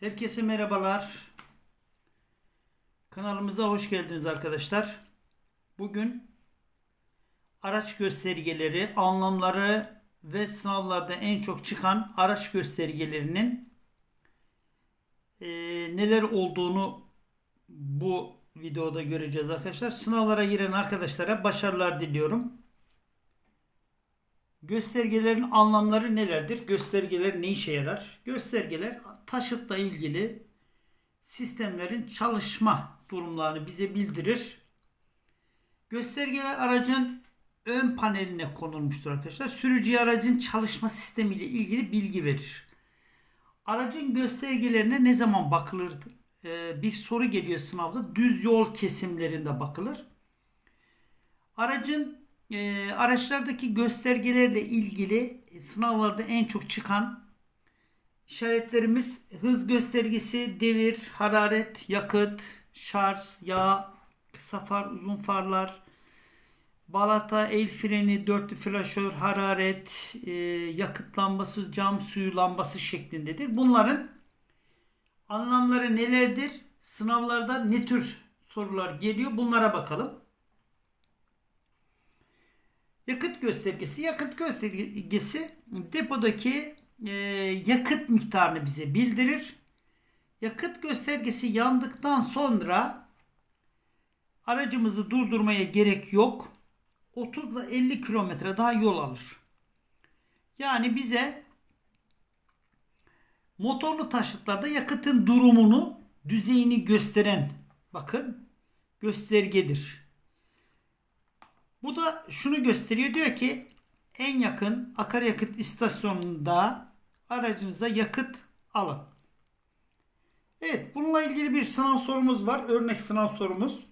Herkese merhabalar. Kanalımıza hoş geldiniz arkadaşlar. Bugün araç göstergeleri, anlamları ve sınavlarda en çok çıkan araç göstergelerinin eee, neler olduğunu bu videoda göreceğiz arkadaşlar. Sınavlara giren arkadaşlara başarılar diliyorum. Göstergelerin anlamları nelerdir? Göstergeler ne işe yarar? Göstergeler taşıtla ilgili sistemlerin çalışma durumlarını bize bildirir. Göstergeler aracın ön paneline konulmuştur arkadaşlar. Sürücü aracın çalışma sistemiyle ilgili bilgi verir. Aracın göstergelerine ne zaman bakılır? Ee, bir soru geliyor sınavda. Düz yol kesimlerinde bakılır. Aracın e, araçlardaki göstergelerle ilgili sınavlarda en çok çıkan işaretlerimiz hız göstergesi, devir, hararet, yakıt, şarj, yağ, kısa far, uzun farlar, balata, el freni, dörtlü flaşör, hararet, e, yakıt lambası, cam suyu lambası şeklindedir. Bunların anlamları nelerdir? Sınavlarda ne tür sorular geliyor? Bunlara bakalım. Yakıt göstergesi. Yakıt göstergesi depodaki e, yakıt miktarını bize bildirir. Yakıt göstergesi yandıktan sonra aracımızı durdurmaya gerek yok. 30 ile 50 kilometre daha yol alır. Yani bize motorlu taşıtlarda yakıtın durumunu, düzeyini gösteren bakın göstergedir. Bu da şunu gösteriyor. Diyor ki en yakın akaryakıt istasyonunda aracınıza yakıt alın. Evet bununla ilgili bir sınav sorumuz var. Örnek sınav sorumuz.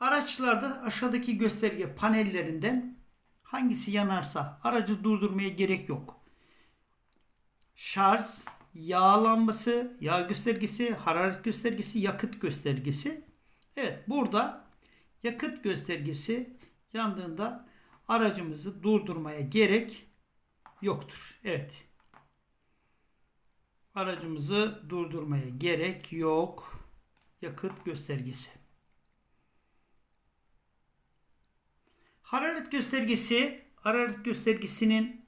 Araçlarda aşağıdaki gösterge panellerinden hangisi yanarsa aracı durdurmaya gerek yok. Şarj, yağ lambası, yağ göstergesi, hararet göstergesi, yakıt göstergesi. Evet burada yakıt göstergesi yandığında aracımızı durdurmaya gerek yoktur. Evet. Aracımızı durdurmaya gerek yok. Yakıt göstergesi. Hararet göstergesi, hararet göstergesinin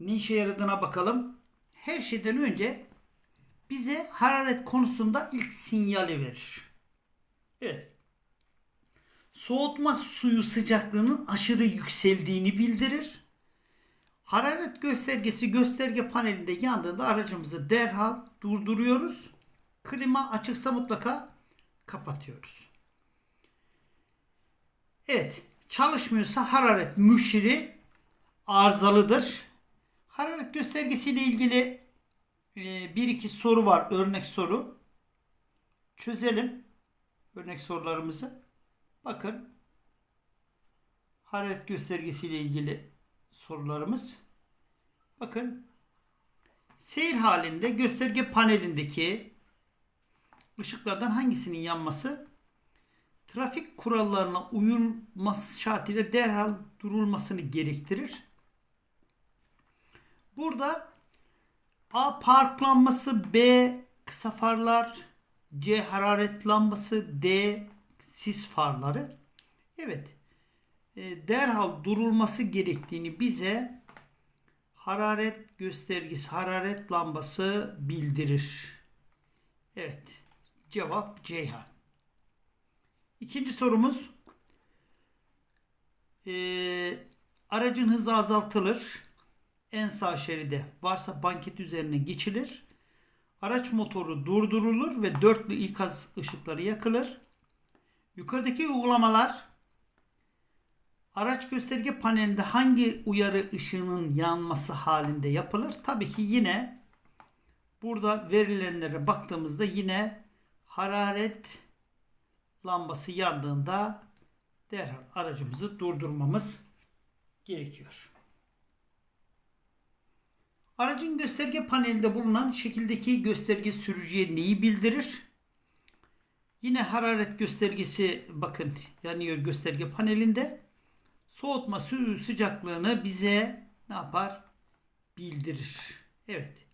ne işe yaradığına bakalım. Her şeyden önce bize hararet konusunda ilk sinyali verir. Evet soğutma suyu sıcaklığının aşırı yükseldiğini bildirir. Hararet göstergesi gösterge panelinde yandığında aracımızı derhal durduruyoruz. Klima açıksa mutlaka kapatıyoruz. Evet, çalışmıyorsa hararet müşiri arızalıdır. Hararet göstergesiyle ilgili e, bir iki soru var, örnek soru. Çözelim örnek sorularımızı. Bakın hararet göstergesiyle ilgili sorularımız. Bakın seyir halinde gösterge panelindeki ışıklardan hangisinin yanması trafik kurallarına uyulması şartıyla derhal durulmasını gerektirir. Burada A parklanması, B kısa farlar, C hararet lambası, D sis farları. Evet. E, derhal durulması gerektiğini bize hararet göstergesi, hararet lambası bildirir. Evet. Cevap Ceyhan. İkinci sorumuz. E, aracın hızı azaltılır. En sağ şeride varsa banket üzerine geçilir. Araç motoru durdurulur ve dörtlü ikaz ışıkları yakılır. Yukarıdaki uygulamalar araç gösterge panelinde hangi uyarı ışığının yanması halinde yapılır? Tabii ki yine burada verilenlere baktığımızda yine hararet lambası yandığında derhal aracımızı durdurmamız gerekiyor. Aracın gösterge panelinde bulunan şekildeki gösterge sürücüye neyi bildirir? Yine hararet göstergesi bakın yanıyor gösterge panelinde. Soğutma suyu sıcaklığını bize ne yapar? Bildirir. Evet.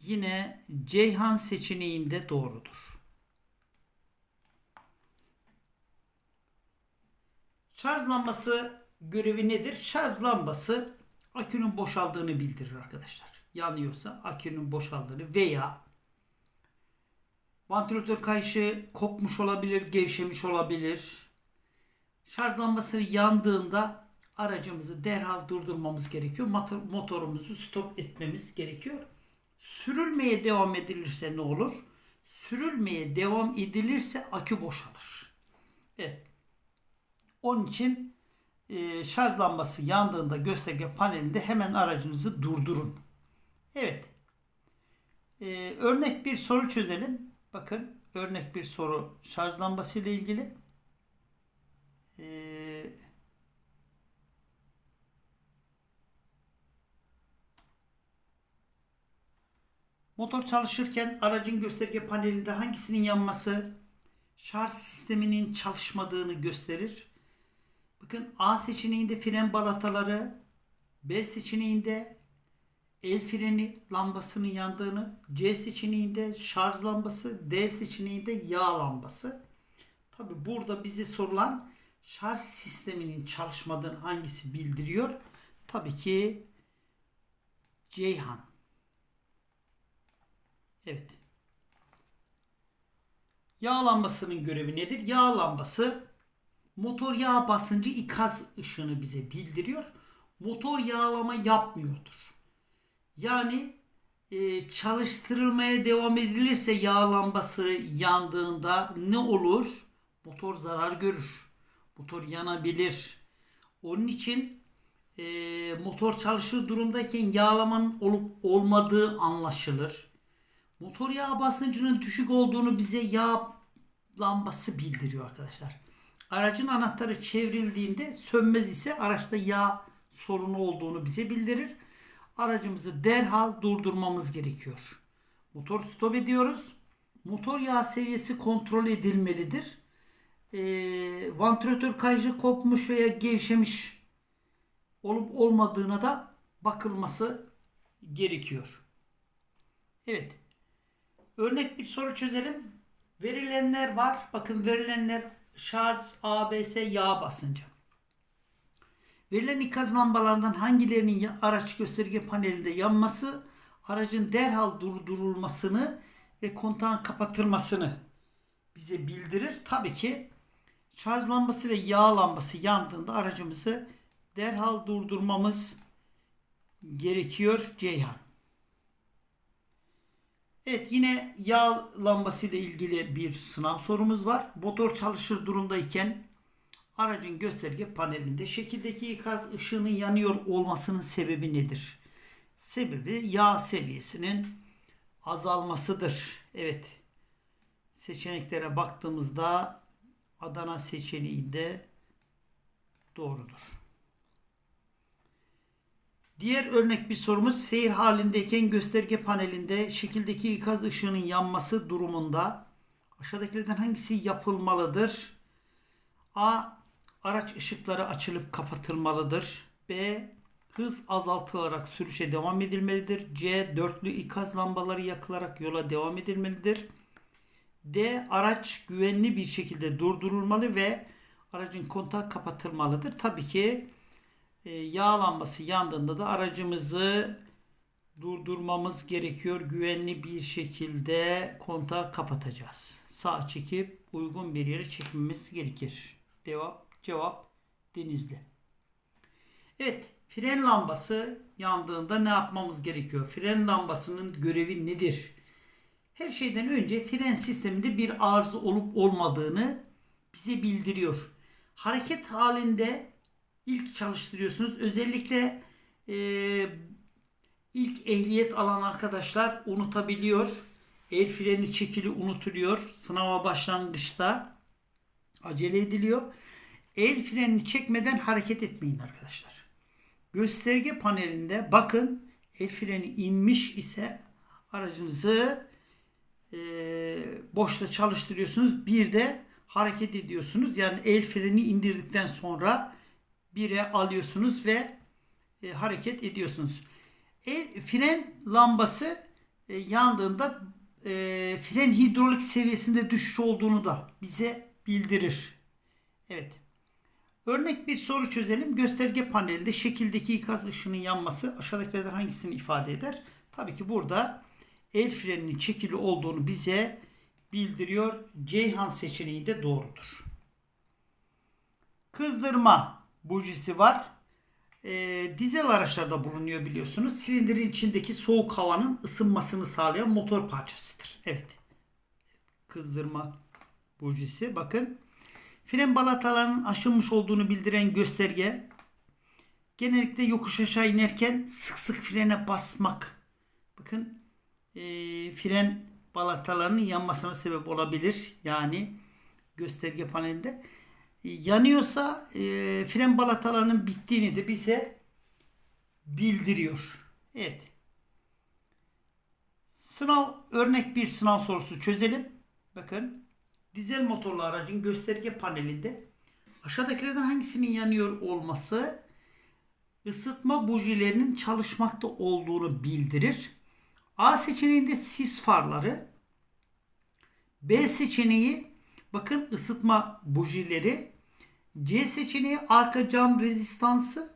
yine Ceyhan seçeneğinde doğrudur. Şarj lambası görevi nedir? Şarj lambası akünün boşaldığını bildirir arkadaşlar. Yanıyorsa akünün boşaldığını veya vantilatör kayışı kopmuş olabilir, gevşemiş olabilir. Şarj lambası yandığında aracımızı derhal durdurmamız gerekiyor. Motor, motorumuzu stop etmemiz gerekiyor. Sürülmeye devam edilirse ne olur? Sürülmeye devam edilirse akü boşalır. Evet. Onun için e, şarj lambası yandığında gösterge panelinde hemen aracınızı durdurun. Evet. E, örnek bir soru çözelim. Bakın örnek bir soru şarj lambası ile ilgili. E, motor çalışırken aracın gösterge panelinde hangisinin yanması şarj sisteminin çalışmadığını gösterir. Bakın A seçeneğinde fren balataları, B seçeneğinde el freni lambasının yandığını, C seçeneğinde şarj lambası, D seçeneğinde yağ lambası. Tabi burada bize sorulan şarj sisteminin çalışmadığını hangisi bildiriyor? Tabii ki Ceyhan. Evet. Yağ lambasının görevi nedir? Yağ lambası motor yağ basıncı ikaz ışığını bize bildiriyor. Motor yağlama yapmıyordur. Yani e, çalıştırılmaya devam edilirse yağ lambası yandığında ne olur? Motor zarar görür. Motor yanabilir. Onun için e, motor çalışır durumdayken yağlamanın olup olmadığı anlaşılır. Motor yağ basıncının düşük olduğunu bize yağ lambası bildiriyor arkadaşlar. Aracın anahtarı çevrildiğinde sönmez ise araçta yağ sorunu olduğunu bize bildirir. Aracımızı derhal durdurmamız gerekiyor. Motor stop ediyoruz. Motor yağ seviyesi kontrol edilmelidir. E, vantilatör kayıcı kopmuş veya gevşemiş olup olmadığına da bakılması gerekiyor. Evet. Örnek bir soru çözelim. Verilenler var. Bakın verilenler şarj, ABS, yağ basıncı. Verilen ikaz lambalarından hangilerinin araç gösterge panelinde yanması aracın derhal durdurulmasını ve kontağın kapatılmasını bize bildirir. Tabii ki şarj lambası ve yağ lambası yandığında aracımızı derhal durdurmamız gerekiyor Ceyhan. Evet yine yağ lambası ile ilgili bir sınav sorumuz var. Motor çalışır durumdayken aracın gösterge panelinde şekildeki ikaz ışığının yanıyor olmasının sebebi nedir? Sebebi yağ seviyesinin azalmasıdır. Evet. Seçeneklere baktığımızda Adana seçeneğinde doğrudur. Diğer örnek bir sorumuz seyir halindeyken gösterge panelinde şekildeki ikaz ışığının yanması durumunda aşağıdakilerden hangisi yapılmalıdır? A. Araç ışıkları açılıp kapatılmalıdır. B. Hız azaltılarak sürüşe devam edilmelidir. C. Dörtlü ikaz lambaları yakılarak yola devam edilmelidir. D. Araç güvenli bir şekilde durdurulmalı ve aracın kontağı kapatılmalıdır. Tabii ki e, yağ lambası yandığında da aracımızı durdurmamız gerekiyor. Güvenli bir şekilde kontağı kapatacağız. Sağ çekip uygun bir yere çekmemiz gerekir. Cevap, cevap Denizli. Evet, fren lambası yandığında ne yapmamız gerekiyor? Fren lambasının görevi nedir? Her şeyden önce fren sisteminde bir arıza olup olmadığını bize bildiriyor. Hareket halinde ilk çalıştırıyorsunuz. Özellikle e, ilk ehliyet alan arkadaşlar unutabiliyor. El freni çekili unutuluyor. Sınava başlangıçta acele ediliyor. El frenini çekmeden hareket etmeyin arkadaşlar. Gösterge panelinde bakın el freni inmiş ise aracınızı e, boşta çalıştırıyorsunuz. Bir de hareket ediyorsunuz. Yani el freni indirdikten sonra 1'e alıyorsunuz ve e, hareket ediyorsunuz. El, fren lambası e, yandığında e, fren hidrolik seviyesinde düşüş olduğunu da bize bildirir. Evet. Örnek bir soru çözelim. Gösterge panelinde şekildeki ikaz ışığının yanması aşağıdakilerden hangisini ifade eder? Tabii ki burada el freninin çekili olduğunu bize bildiriyor. Ceyhan seçeneği de doğrudur. Kızdırma bujisi var. Ee, dizel araçlarda bulunuyor biliyorsunuz. Silindirin içindeki soğuk havanın ısınmasını sağlayan motor parçasıdır. Evet. Kızdırma bujisi. Bakın. Fren balatalarının aşınmış olduğunu bildiren gösterge. Genellikle yokuş aşağı inerken sık sık frene basmak. Bakın e, fren balatalarının yanmasına sebep olabilir. Yani gösterge panelinde. E, yanıyorsa e, fren balatalarının bittiğini de bize bildiriyor. Evet. Sınav örnek bir sınav sorusu çözelim. Bakın dizel motorlu aracın gösterge panelinde aşağıdakilerden hangisinin yanıyor olması ısıtma bujilerinin çalışmakta olduğunu bildirir. A seçeneğinde sis farları, B seçeneği bakın ısıtma bujileri, C seçeneği arka cam rezistansı,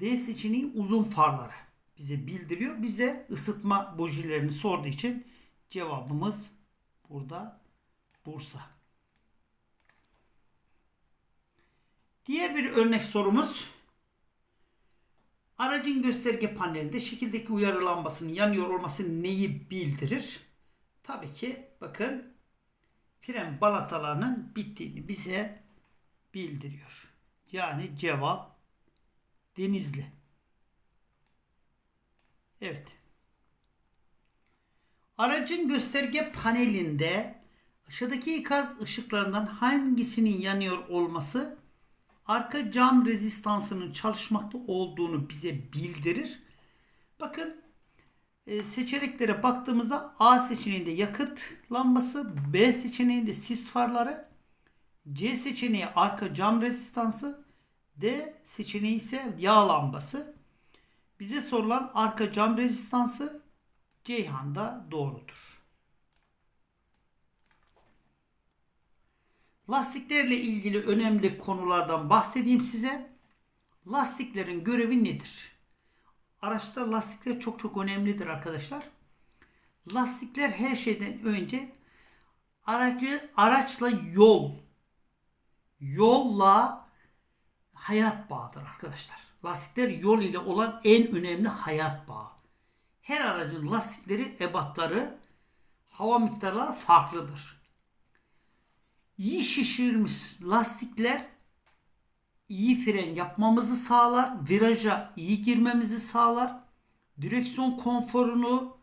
D seçeneği uzun farları bize bildiriyor. Bize ısıtma bujilerini sorduğu için cevabımız burada Bursa. Diğer bir örnek sorumuz. Aracın gösterge panelinde şekildeki uyarı lambasının yanıyor olması neyi bildirir? Tabii ki bakın fren balatalarının bittiğini bize bildiriyor. Yani cevap Denizli. Evet. Aracın gösterge panelinde aşağıdaki ikaz ışıklarından hangisinin yanıyor olması arka cam rezistansının çalışmakta olduğunu bize bildirir. Bakın e, seçeneklere baktığımızda A seçeneğinde yakıt lambası, B seçeneğinde sis farları, C seçeneği arka cam rezistansı, D seçeneği ise yağ lambası. Bize sorulan arka cam rezistansı Ceyhan'da doğrudur. Lastiklerle ilgili önemli konulardan bahsedeyim size. Lastiklerin görevi nedir? Araçta lastikler çok çok önemlidir arkadaşlar. Lastikler her şeyden önce aracı araçla yol yolla hayat bağıdır arkadaşlar. Lastikler yol ile olan en önemli hayat bağı. Her aracın lastikleri, ebatları, hava miktarları farklıdır. İyi şişirilmiş lastikler iyi fren yapmamızı sağlar, viraja iyi girmemizi sağlar, direksiyon konforunu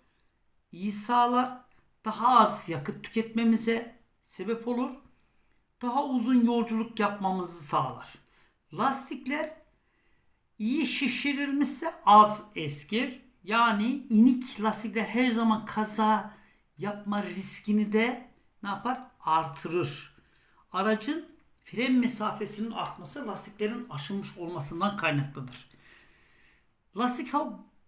iyi sağlar, daha az yakıt tüketmemize sebep olur, daha uzun yolculuk yapmamızı sağlar. Lastikler iyi şişirilmişse az eskir. Yani inik lastikler her zaman kaza yapma riskini de ne yapar? Artırır. Aracın fren mesafesinin artması lastiklerin aşınmış olmasından kaynaklıdır. Lastik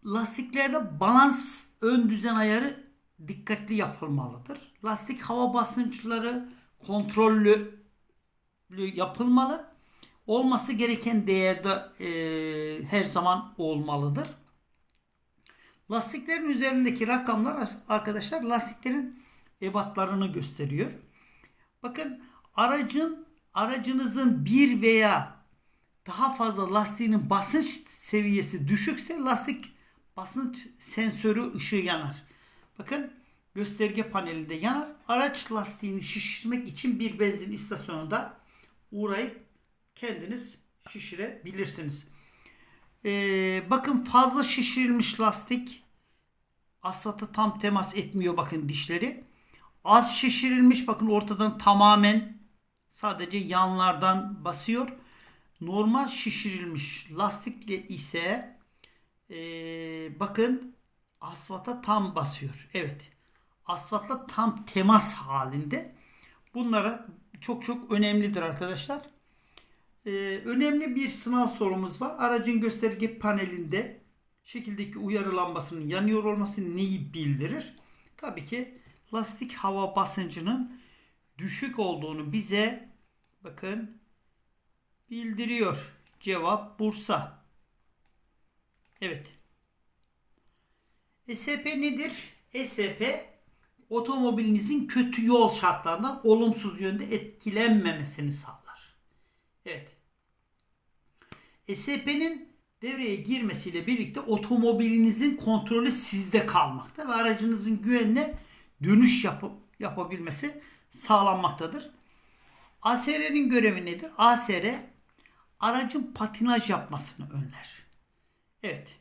lastiklerde balans ön düzen ayarı dikkatli yapılmalıdır. Lastik hava basınçları kontrollü yapılmalı. Olması gereken değerde e, her zaman olmalıdır. Lastiklerin üzerindeki rakamlar arkadaşlar lastiklerin ebatlarını gösteriyor. Bakın aracın aracınızın bir veya daha fazla lastiğinin basınç seviyesi düşükse lastik basınç sensörü ışığı yanar. Bakın gösterge panelinde yanar. Araç lastiğini şişirmek için bir benzin istasyonunda uğrayıp kendiniz şişirebilirsiniz. Ee, bakın fazla şişirilmiş lastik asfalta tam temas etmiyor bakın dişleri. Az şişirilmiş bakın ortadan tamamen sadece yanlardan basıyor. Normal şişirilmiş lastikle ise e, bakın asfalta tam basıyor. Evet. Asfaltla tam temas halinde. Bunlara çok çok önemlidir arkadaşlar. Ee, önemli bir sınav sorumuz var. Aracın gösterge panelinde şekildeki uyarı lambasının yanıyor olması neyi bildirir? Tabii ki lastik hava basıncının düşük olduğunu bize bakın bildiriyor. Cevap Bursa. Evet. ESP nedir? ESP otomobilinizin kötü yol şartlarından olumsuz yönde etkilenmemesini sağlar. Evet. ESP'nin devreye girmesiyle birlikte otomobilinizin kontrolü sizde kalmakta ve aracınızın güvenle dönüş yapıp yapabilmesi sağlanmaktadır. ASR'nin görevi nedir? ASR aracın patinaj yapmasını önler. Evet.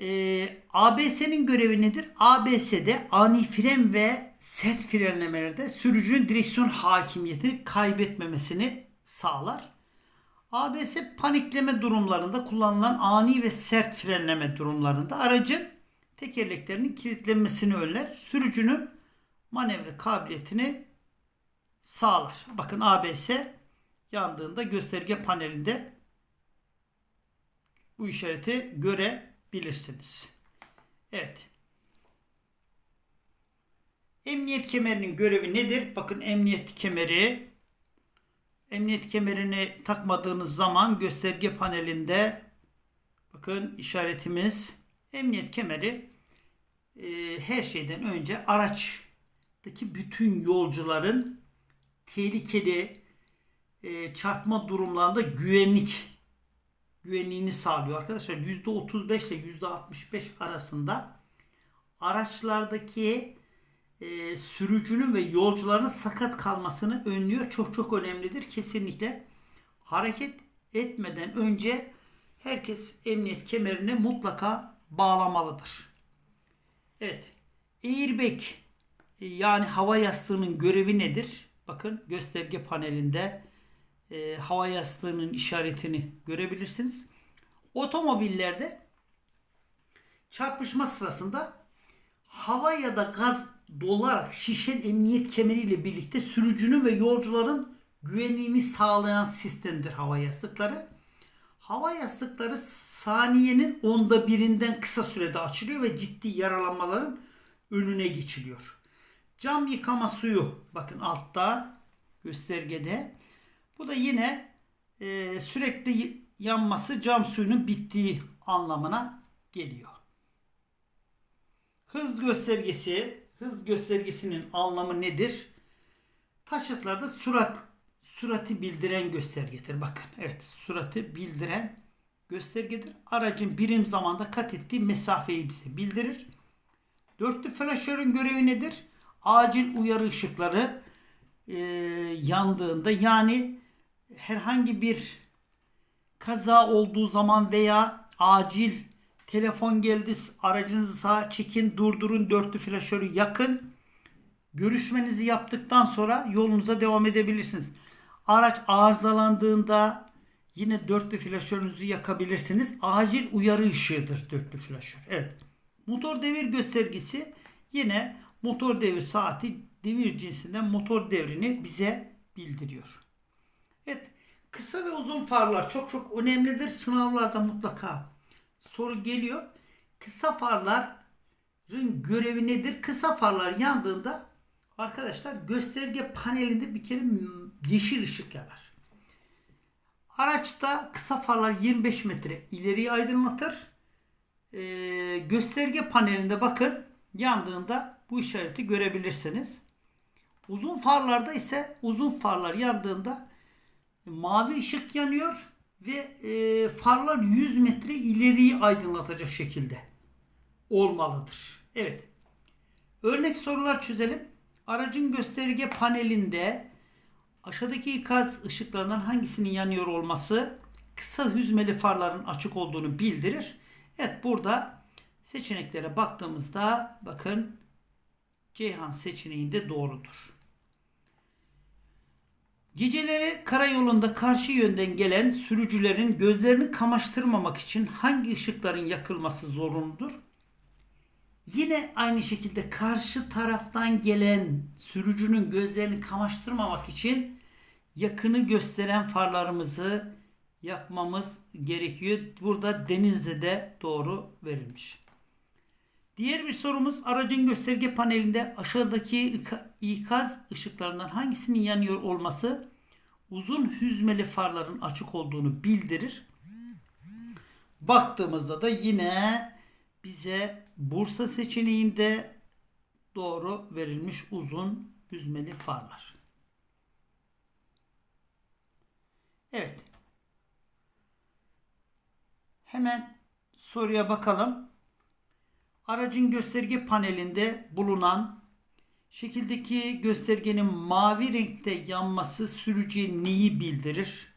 Ee, ABS'nin görevi nedir? ABS'de ani fren ve sert frenlemelerde sürücünün direksiyon hakimiyetini kaybetmemesini sağlar. ABS panikleme durumlarında kullanılan ani ve sert frenleme durumlarında aracın tekerleklerinin kilitlenmesini önler. Sürücünün manevra kabiliyetini sağlar. Bakın ABS yandığında gösterge panelinde bu işareti görebilirsiniz. Evet. Emniyet kemerinin görevi nedir? Bakın emniyet kemeri emniyet kemerini takmadığınız zaman gösterge panelinde bakın işaretimiz emniyet kemeri e, her şeyden önce araçtaki bütün yolcuların tehlikeli e, çarpma durumlarında güvenlik güvenliğini sağlıyor arkadaşlar. %35 ile %65 arasında araçlardaki e, sürücünün ve yolcuların sakat kalmasını önlüyor. Çok çok önemlidir. Kesinlikle hareket etmeden önce herkes emniyet kemerini mutlaka bağlamalıdır. Evet. Airbag yani hava yastığının görevi nedir? Bakın gösterge panelinde e, hava yastığının işaretini görebilirsiniz. Otomobillerde çarpışma sırasında hava ya da gaz dolarak şişen emniyet kemeriyle birlikte sürücünün ve yolcuların güvenliğini sağlayan sistemdir hava yastıkları. Hava yastıkları saniyenin onda birinden kısa sürede açılıyor ve ciddi yaralanmaların önüne geçiliyor. Cam yıkama suyu bakın altta göstergede. Bu da yine e, sürekli yanması cam suyunun bittiği anlamına geliyor. Hız göstergesi, hız göstergesinin anlamı nedir? Taşıtlarda sürat sürati bildiren göstergedir. Bakın evet sürati bildiren göstergedir. Aracın birim zamanda kat ettiği mesafeyi bize bildirir. Dörtlü flaşörün görevi nedir? Acil uyarı ışıkları e, yandığında yani herhangi bir kaza olduğu zaman veya acil telefon geldi aracınızı sağa çekin durdurun dörtlü flaşörü yakın görüşmenizi yaptıktan sonra yolunuza devam edebilirsiniz. Araç arızalandığında yine dörtlü flaşörünüzü yakabilirsiniz. Acil uyarı ışığıdır dörtlü flaşör. Evet. Motor devir göstergesi yine motor devir saati devir cinsinden motor devrini bize bildiriyor. Evet. Kısa ve uzun farlar çok çok önemlidir. Sınavlarda mutlaka soru geliyor. Kısa farların görevi nedir? Kısa farlar yandığında arkadaşlar gösterge panelinde bir kere yeşil ışık yanar. Araçta kısa farlar 25 metre ileriyi aydınlatır. Ee, gösterge panelinde bakın yandığında bu işareti görebilirsiniz. Uzun farlarda ise uzun farlar yandığında mavi ışık yanıyor ve e, farlar 100 metre ileriyi aydınlatacak şekilde olmalıdır. Evet. Örnek sorular çözelim. Aracın gösterge panelinde aşağıdaki ikaz ışıklarından hangisinin yanıyor olması kısa hüzmeli farların açık olduğunu bildirir. Evet burada seçeneklere baktığımızda bakın Ceyhan seçeneğinde doğrudur. Geceleri karayolunda karşı yönden gelen sürücülerin gözlerini kamaştırmamak için hangi ışıkların yakılması zorunludur? Yine aynı şekilde karşı taraftan gelen sürücünün gözlerini kamaştırmamak için yakını gösteren farlarımızı yakmamız gerekiyor. Burada Denizli'de doğru verilmiş. Diğer bir sorumuz aracın gösterge panelinde aşağıdaki ika- ikaz ışıklarından hangisinin yanıyor olması uzun hüzmeli farların açık olduğunu bildirir. Baktığımızda da yine bize Bursa seçeneğinde doğru verilmiş uzun hüzmeli farlar. Evet. Hemen soruya bakalım. Aracın gösterge panelinde bulunan şekildeki göstergenin mavi renkte yanması sürücüye neyi bildirir?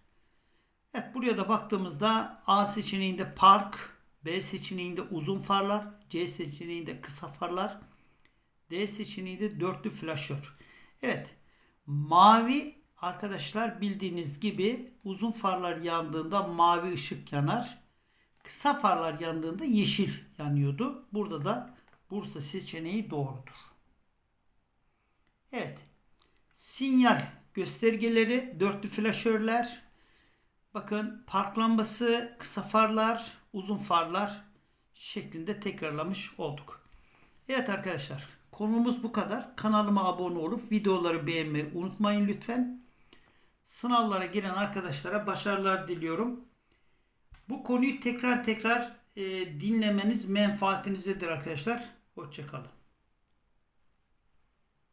Evet buraya da baktığımızda A seçeneğinde park, B seçeneğinde uzun farlar, C seçeneğinde kısa farlar, D seçeneğinde dörtlü flaşör. Evet mavi arkadaşlar bildiğiniz gibi uzun farlar yandığında mavi ışık yanar. Kısa farlar yandığında yeşil yanıyordu. Burada da Bursa seçeneği doğrudur. Evet. Sinyal göstergeleri, dörtlü flaşörler, bakın park lambası, kısa farlar, uzun farlar şeklinde tekrarlamış olduk. Evet arkadaşlar konumuz bu kadar. Kanalıma abone olup videoları beğenmeyi unutmayın lütfen. Sınavlara giren arkadaşlara başarılar diliyorum. Bu konuyu tekrar tekrar e, dinlemeniz menfaatinizedir arkadaşlar. Hoşçakalın.